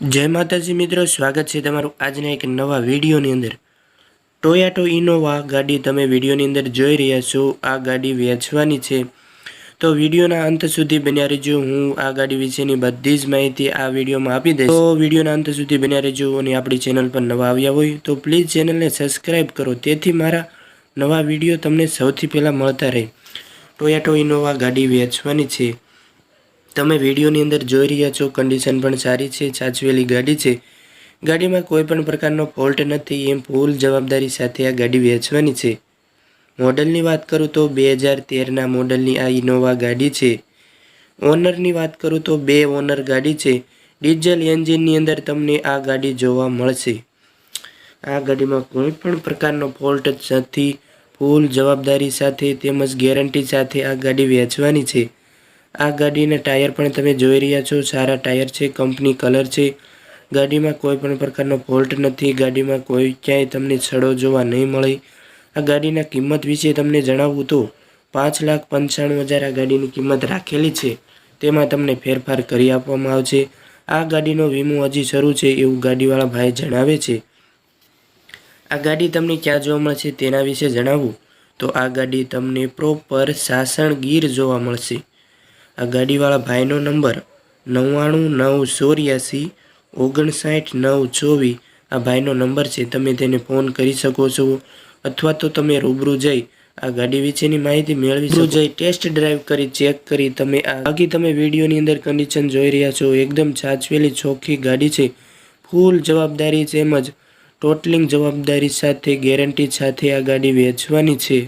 જય માતાજી મિત્રો, સ્વાગત છે તમારું આજના એક નવા વિડીયોની અંદર. ટોયાટો ઇનોવા ગાડી તમે વિડીયોની અંદર જોઈ રહ્યા છો. આ ગાડી વેચવાની છે. તો વિડીયોના અંત સુધી બન્યા રહેજો. હું આ ગાડી વિશેની બધી જ માહિતી આ વિડીયોમાં આપી દઈશ. તો વિડીયોના અંત સુધી બન્યા રહેજો અને આપણી ચેનલ પર નવા આવ્યા હોય, તો પ્લીઝ ચેનલને સબસ્ક્રાઈબ કરો. તેથી મારા નવા વીડિયો તમને સૌથી પહેલાં મળતા રહે. ટોયાટો ઇનોવા ગાડી વેચવાની છે. તમે વિડીયોની અંદર જોઈ રહ્યા છો કન્ડિશન પણ સારી છે, સાચવેલી ગાડી છે. ગાડીમાં કોઈ પણ પ્રકારનો ફોલ્ટ નથી એમ ફૂલ જવાબદારી સાથે આ ગાડી વેચવાની છે. મોડલની વાત કરું તો બે હજાર તેરના મોડલની આ ઇનોવા ગાડી છે. ઓનરની વાત કરું તો બે ઓનર ગાડી છે. ડીઝલ એન્જિનની અંદર તમને આ ગાડી જોવા મળશે. આ ગાડીમાં કોઈ પણ પ્રકારનો ફોલ્ટ નથી. ફૂલ જવાબદારી સાથે તેમજ ગેરંટી સાથે આ ગાડી વેચવાની છે. આ ગાડીના ટાયર પણ તમે જોઈ રહ્યા છો. સારા ટાયર છે, કંપની કલર છે. ગાડીમાં કોઈ પણ પ્રકારનો ફોલ્ટ નથી. ગાડીમાં કોઈ ક્યાંય તમને છડો જોવા નહીં મળે. આ ગાડીના કિંમત વિશે તમને જણાવવું તો પાંચ લાખ પંચાણું હજાર આ ગાડીની કિંમત રાખેલી છે. તેમાં તમને ફેરફાર કરી આપવામાં આવશે. આ ગાડીનો વીમો હજી શરૂ છે એવું ગાડીવાળા ભાઈ જણાવે છે. આ ગાડી તમને ક્યાં જોવા મળશે તેના વિશે જણાવું. તો આ ગાડી તમને પ્રોપર સાસણ ગીર જોવા મળશે. આ ગાડીવાળા ભાઈનો નંબર નવ્વાણું નવ ચોર્યાસી ઓગણસાઠ નવ ચોવીસ આ ભાઈનો નંબર છે. તમે તેને ફોન કરી શકો છો અથવા તો તમે રૂબરૂ જઈ આ ગાડી વિશેની માહિતી મેળવી શકો. જઈ ટેસ્ટ ડ્રાઈવ કરી, ચેક કરી તમે આ બાકી તમે વિડીયોની અંદર કન્ડિશન જોઈ રહ્યા છો. એકદમ સાચવેલી ચોખ્ખી ગાડી છે. ફૂલ જવાબદારી તેમજ ટોટલિંગ જવાબદારી સાથે ગેરંટી સાથે આ ગાડી વેચવાની છે.